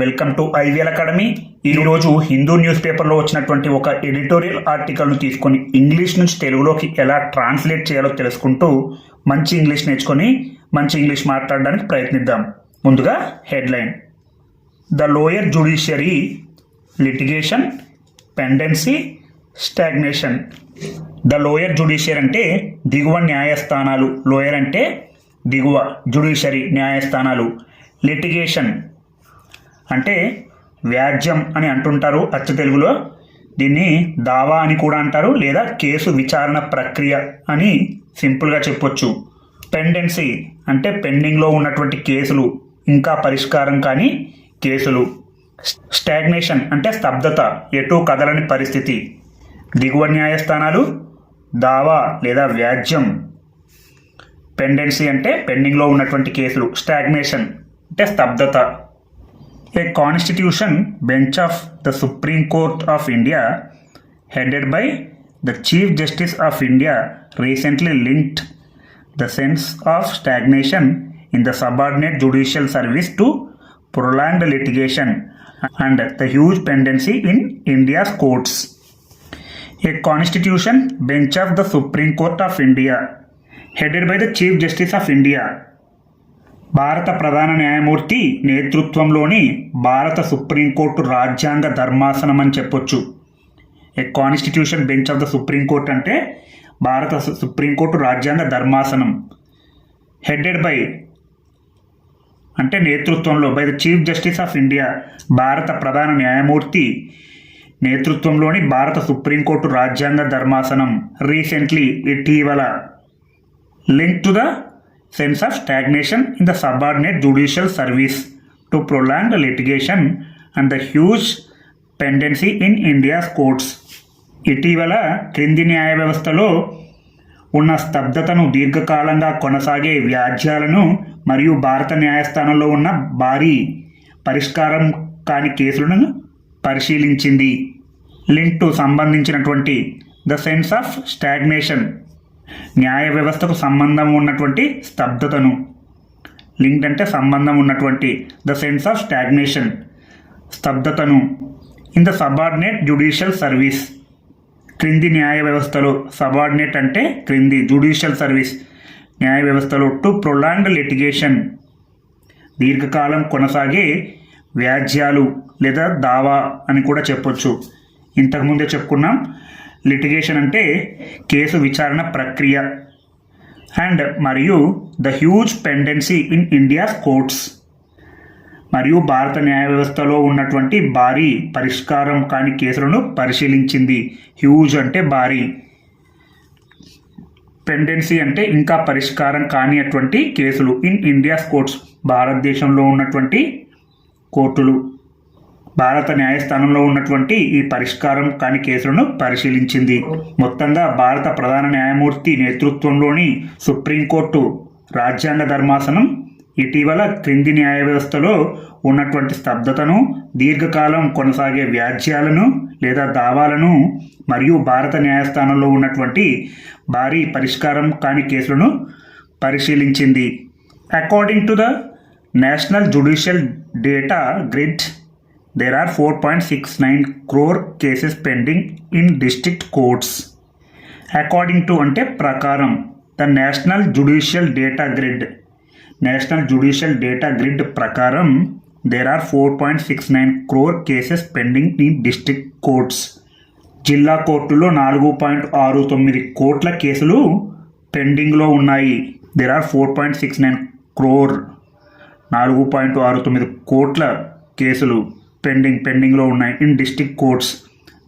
Welcome to IVL academy. ఈరోజు రోజు Hindu news పేపర్లో వచ్చినటువంటి ఒక ఎడిటోరియల్ ఆర్టికల్ను తీసుకొని ఇంగ్లీష్ నుంచి తెలుగులోకి ఎలా ట్రాన్స్లేట్ చేయాలో తెలుసుకుంటూ మంచి ఇంగ్లీష్ నేర్చుకొని మంచి ఇంగ్లీష్ మాట్లాడడానికి ప్రయత్నిద్దాం. ముందుగా headline. The lower judiciary litigation pendency stagnation. The lower judiciary అంటే దిగువ న్యాయస్థానాలు. లోయర్ అంటే దిగువ జుడిషియరీ న్యాయస్థానాలు. లిటిగేషన్. అంటే వ్యాజ్యం అని అంటుంటారు అచ్చ తెలుగులో. దీన్ని దావా అని కూడా అంటారు లేదా కేసు విచారణ ప్రక్రియ అని సింపుల్గా చెప్పొచ్చు. పెండెన్సీ అంటే పెండింగ్లో ఉన్నటువంటి కేసులు ఇంకా పరిష్కారం కాని కేసులు. స్టాగ్నేషన్ అంటే స్తబ్దత ఎటు కదలని పరిస్థితి. దిగువ న్యాయస్థానాలు దావా లేదా వ్యాజ్యం. పెండెన్సీ అంటే పెండింగ్లో ఉన్నటువంటి కేసులు స్టాగ్నేషన్ అంటే స్తబ్దత. A constitution bench of the Supreme Court of India, headed by the Chief Justice of India, recently linked the sense of stagnation in the subordinate judicial service to prolonged litigation and the huge pendency in India's courts. A constitution bench of the Supreme Court of India, headed by the Chief Justice of India, భారత ప్రధాన న్యాయమూర్తి నేతృత్వంలోని భారత Supreme Court రాజ్యాంగ ధర్మాసనం అని చెప్పొచ్చు a constitution bench of the supreme court అంటే భారత సు- సుప్రీంకోర్టు రాజ్యాంగ ధర్మాసనం. హెడెడ్ బై అంటే నేతృత్వంలో by the chief justice of India భారత ప్రధాన న్యాయమూర్తి నేతృత్వంలోని భారత సుప్రీంకోర్టు రాజ్యాంగ ధర్మాసనం. రీసెంట్లీ ఇటీవల. Link to the sense of stagnation in the subordinate judicial service to prolong the litigation and the huge pendency in India's courts. ఇటీవల క్రింది న్యాయ వ్యవస్థలో ఉన్న స్తబ్దతను దీర్ఘకాలంగా కొనసాగే వ్యాజ్యాలను మరియు భారత న్యాయస్థానంలో ఉన్న భారీ పరిష్కారం కాని కేసులను పరిశీలించింది లింక్ టు సంబంధించినటువంటి ద సెన్స్ ఆఫ్ స్టాగ్నేషన్ న్యాయ వ్యవస్థకు సంబంధం ఉన్నటువంటి స్తబ్దతను. లింక్డ్ అంటే సంబంధం ఉన్నటువంటి. The sense of stagnation. స్తబ్దతను. In the subordinate judicial service. క్రింది న్యాయ వ్యవస్థలో సబార్డినేట్ అంటే క్రింది జ్యుడిషియల్ సర్వీస్. న్యాయ వ్యవస్థలో టు ప్రొలాంగ్ లిటిగేషన్. దీర్ఘకాలం కొనసాగే వ్యాజ్యాలు లేదా దావా అని కూడా చెప్పొచ్చు. ఇంతకుముందే చెప్పుకున్నాం. లిటిగేషన్ అంటే కేసు విచారణ ప్రక్రియ. అండ్ మరియు the huge pendency in India's courts. మరియు భారత న్యాయ వ్యవస్థలో ఉన్నటువంటి భారీ పరిష్కారం కాని కేసులను పరిశీలించింది. హ్యూజ్ అంటే భారీ. పెండెన్సీ అంటే ఇంకా పరిష్కారం కాని అటువంటి కేసులు ఇన్ ఇండియాస్ కోర్ట్స్. భారతదేశంలో ఉన్నటువంటి కోర్టులు. భారత న్యాయస్థానంలో ఉన్నటువంటి ఈ పరిష్కారం కాని కేసులను పరిశీలించింది. మొత్తంగా భారత ప్రధాన న్యాయమూర్తి నేతృత్వంలోని సుప్రీంకోర్టు రాజ్యాంగ ధర్మాసనం ఇటీవల క్రింది న్యాయ వ్యవస్థలో ఉన్నటువంటి స్తబ్దతను దీర్ఘకాలం కొనసాగే వ్యాజ్యాలను లేదా దావాలను మరియు భారత న్యాయస్థానంలో ఉన్నటువంటి భారీ పరిష్కారం కాని కేసులను పరిశీలించింది. According to the national judicial data grid there are 4.69 crore cases pending in district courts according to అంటే ప్రకారం the national judicial data grid national judicial data grid ప్రకారం there are four point six nine crore cases pending in district courts జిల్లా కోర్టులో నాలుగు point ఆరు తొమ్మిది కోట్ల కేసులు పెండింగ్లో ఉన్నాయి. There are four point six nine crore నాలుగు పాయింట్ ఆరు తొమ్మిది కోట్ల కేసులు. పెండింగ్ పెండింగ్లో ఉన్నాయి ఇన్ డిస్టిక్ కోర్ట్స్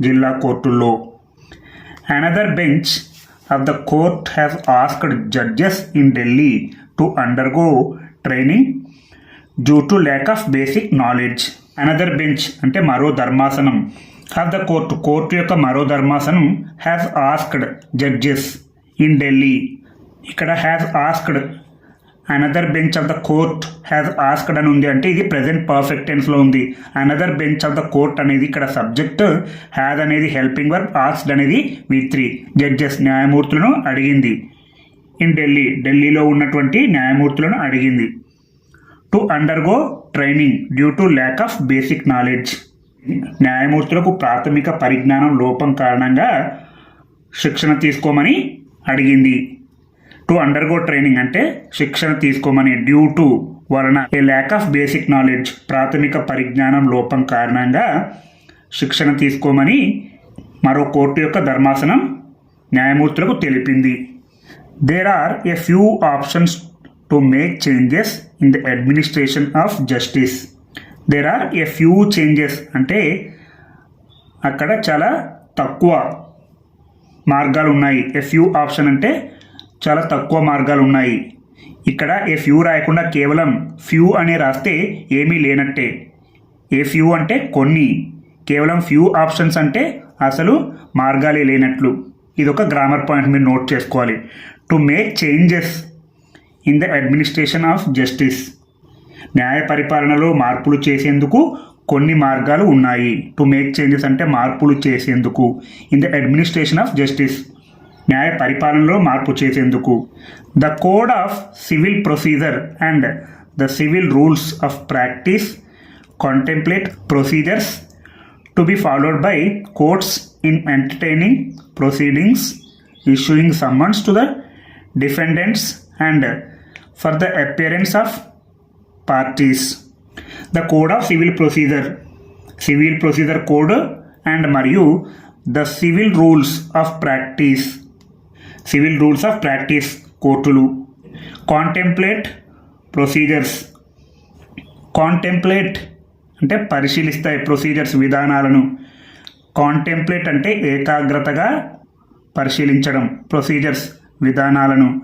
జిల్లా కోర్టుల్లో. Another bench of the court has asked judges in Delhi to undergo training due to lack of basic knowledge another bench అంటే మరో ధర్మాసనం ఆఫ్ ద కోర్టు కోర్టు యొక్క మరో ధర్మాసనం has asked judges in Delhi ఇక్కడ has asked another bench of the court has asked అని ఉంది అంటే ఇది ప్రజెంట్ పర్ఫెక్ట్ టెన్స్లో ఉంది. Another bench of the court అనేది ఇక్కడ సబ్జెక్ట్ హ్యాజ్ అనేది హెల్పింగ్ వర్క్ ఆస్క్డ్ అనేది వి త్రీ జడ్జెస్ న్యాయమూర్తులను అడిగింది. ఇన్ ఢిల్లీ ఢిల్లీలో ఉన్నటువంటి న్యాయమూర్తులను అడిగింది. To undergo training due to lack of basic knowledge న్యాయమూర్తులకు ప్రాథమిక పరిజ్ఞానం లోపం కారణంగా శిక్షణ తీసుకోమని అడిగింది. టు అండర్గో ట్రైనింగ్ అంటే శిక్షణ తీసుకోమని డ్యూ టు వలన a lack of basic knowledge ప్రాథమిక పరిజ్ఞానం లోపం కారణంగా శిక్షణ తీసుకోమని మరో కోర్టు యొక్క ధర్మాసనం న్యాయమూర్తులకు తెలిపింది. There are a few options to make changes in the administration of justice there are a few changes అంటే అక్కడ చాలా తక్కువ మార్గాలు ఉన్నాయి. ఎ ఫ్యూ ఆప్షన్ అంటే చాలా తక్కువ మార్గాలు ఉన్నాయి ఇక్కడ ఏ ఫ్యూ రాయకుండా కేవలం ఫ్యూ అనే రాస్తే ఏమీ లేనట్టే. ఏ ఫ్యూ అంటే కొన్ని. కేవలం ఫ్యూ ఆప్షన్స్ అంటే అసలు మార్గాలే లేనట్లు. ఇది ఒక గ్రామర్ పాయింట్ మీరు నోట్ చేసుకోవాలి. To make changes in the administration of justice న్యాయ పరిపాలనలో మార్పులు చేసేందుకు కొన్ని మార్గాలు ఉన్నాయి. టు మేక్ చేంజెస్ అంటే మార్పులు చేసేందుకు. In the administration of justice న్యాయ పరిపాలనలో మార్పు చేసేందుకు. The code of civil procedure and the civil rules of practice contemplate procedures to be followed by courts in entertaining proceedings issuing summons to the defendants and for the appearance of parties the code of civil procedure civil procedure code and మరియు the civil rules of practice civil rules of practice కోర్టులు. Contemplate procedures. Contemplate అంటే పరిశీలిస్తాయి procedures విధానాలను. Contemplate అంటే ఏకాగ్రతగా పరిశీలించడం procedures విధానాలను.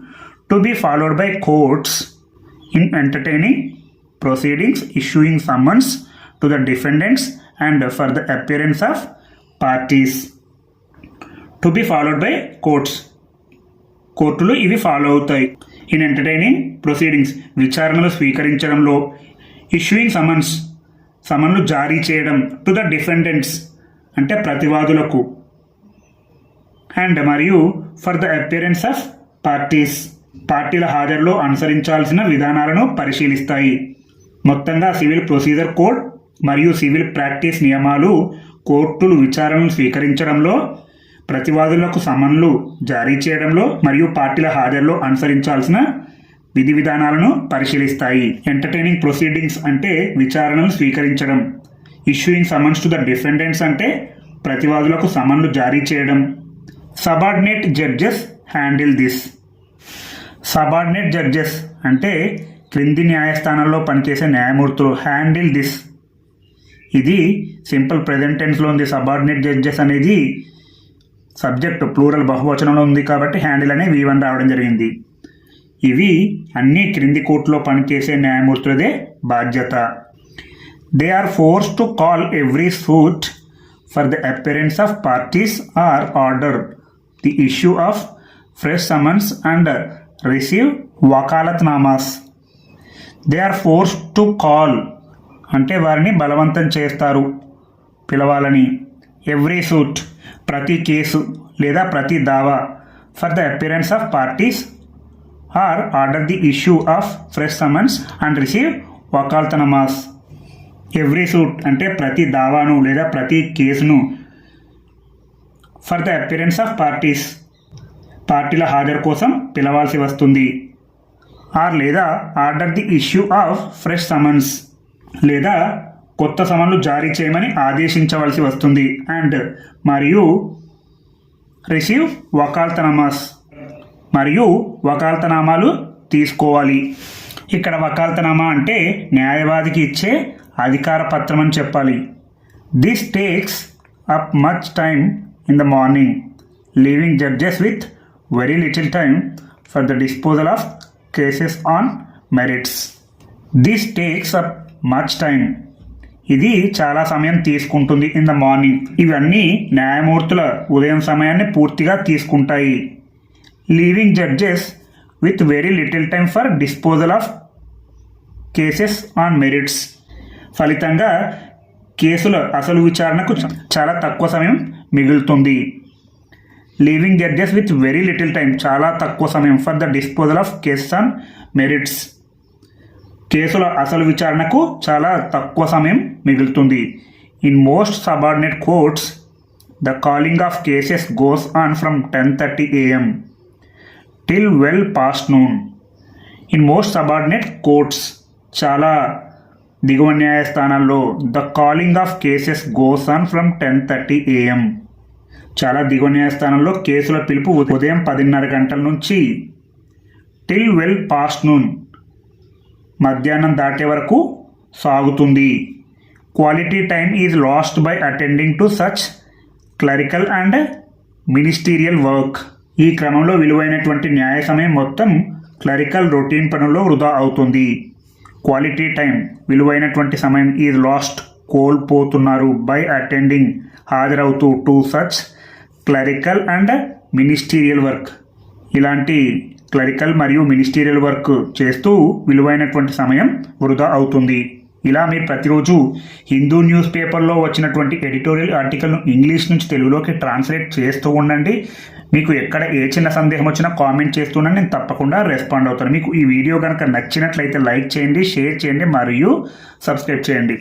To be followed by courts in entertaining proceedings issuing summons to the defendants and for the appearance of parties. To be followed by courts. కోర్టులు ఇవి follow అవుతాయి. In entertaining proceedings విచారణలు స్వీకరించడంలో issuing summons సమన్లు జారీ చేయడం to the defendants అంటే ప్రతివాదులకు and మరియు for the appearance of parties పార్టీల హాజరులో అనుసరించాల్సిన విధానాలను పరిశీలిస్తాయి. మొత్తంగా సివిల్ ప్రొసీజర్ కోడ్ మరియు సివిల్ ప్రాక్టీస్ నియమాలు కోర్టులు విచారణను స్వీకరించడంలో ప్రతివాదులకు సమన్లు జారీ చేయడంలో మరియు పార్టీల హాజరులో అనుసరించాల్సిన విధి విధానాలను పరిశీలిస్తాయి. ఎంటర్టైనింగ్ ప్రొసీడింగ్స్ అంటే విచారణను స్వీకరించడం. Issuing summons to the defendants అంటే ప్రతివాదులకు సమన్లు జారీ చేయడం. Subordinate judges handle this subordinate judges అంటే క్రింది న్యాయస్థానంలో పనిచేసే న్యాయమూర్తులు హ్యాండిల్ దిస్ ఇది సింపుల్ ప్రెజెంట్ టెన్స్లో ఉంది. సబార్డినేట్ జడ్జెస్ అనేది సబ్జెక్ట్ ప్లూరల్ బహువచనంలో ఉంది కాబట్టి హ్యాండిల్ అనే వి వన్ రావడం జరిగింది. ఇవి అన్ని క్రింది కోర్టులో పనిచేసే న్యాయమూర్తులదే బాధ్యత. They are forced to call every suit for the appearance of parties or order the issue of fresh summons and receive vakalatnamas they are forced to call అంటే వారిని బలవంతం చేస్తారు పిలవాలని. ఎవ్రీ సూట్ ప్రతి కేసు లేదా ప్రతి దావా for the appearance of parties or order the issue of fresh summons and receive vakalatnamas. Every suit అంటే ప్రతి దావాను లేదా ప్రతి కేసును for the appearance of parties పార్టీల హాజరు కోసం పిలవాల్సి వస్తుంది. ఆర్ లేదా order the issue of fresh summons లేదా కొత్త సమన్లు జారీ చేయమని ఆదేశించవలసి వస్తుంది. అండ్ మరియు రిసీవ్ వకాల్తనామాస్. మరియు వకాల్తనామాలు తీసుకోవాలి. ఇక్కడ వకాల్తనామా అంటే న్యాయవాదికి ఇచ్చే అధికార పత్రం అని చెప్పాలి. This takes up much time in the morning leaving judges with very little time for the disposal of cases on merits this takes up much time ఇది చాలా సమయం తీసుకుంటుంది ఇన్ ద మార్నింగ్ ఇవన్నీ న్యాయమూర్తుల ఉదయం సమయాన్ని పూర్తిగా తీసుకుంటాయి. Leaving judges with very little time for disposal of cases on merits ఫలితంగా కేసుల అసలు విచారణకు చాలా తక్కువ సమయం మిగులుతుంది. Leaving judges with very little time చాలా తక్కువ సమయం for the disposal of cases on merits కేసుల అసలు విచారణకు చాలా తక్కువ సమయం మిగులుతుంది. In most subordinate courts the calling of cases goes on from ten thirty AM till well past noon in most subordinate courts చాలా దిగువ న్యాయస్థానాల్లో the calling of cases goes on from ten thirty AM చాలా దిగువ న్యాయస్థానంలో కేసుల పిలుపు ఉదయం పదిన్నర గంటల నుంచి టిల్ వెల్ పాస్ట్ నూన్ మధ్యాహ్నం దాటే వరకు సాగుతుంది. Quality time is lost by attending to such clerical and ministerial work ఈ క్రమంలో విలువైనటువంటి న్యాయ సమయం మొత్తం క్లరికల్ రొటీన్ పనుల్లో వృధా అవుతుంది. క్వాలిటీ టైం విలువైనటువంటి సమయం ఈజ్ లాస్ట్ కోల్పోతున్నారు by attending హాజరవుతూ to such clerical and ministerial work ఇలాంటి క్లరికల్ మరియు మినిస్టీరియల్ వర్క్ చేస్తూ విలువైనటువంటి సమయం వృధా అవుతుంది. ఇలా మీరు ప్రతిరోజు హిందూ న్యూస్ పేపర్లో వచ్చినటువంటి ఎడిటోరియల్ ఆర్టికల్ను ఇంగ్లీష్ నుంచి తెలుగులోకి ట్రాన్స్లేట్ చేస్తూ ఉండండి. మీకు ఎక్కడ ఏ చిన్న సందేహం వచ్చినా కామెంట్ చేస్తున్నా నేను తప్పకుండా రెస్పాండ్ అవుతాను. మీకు ఈ వీడియో కనుక నచ్చినట్లయితే లైక్ చేయండి షేర్ చేయండి మరియు సబ్స్క్రైబ్ చేయండి.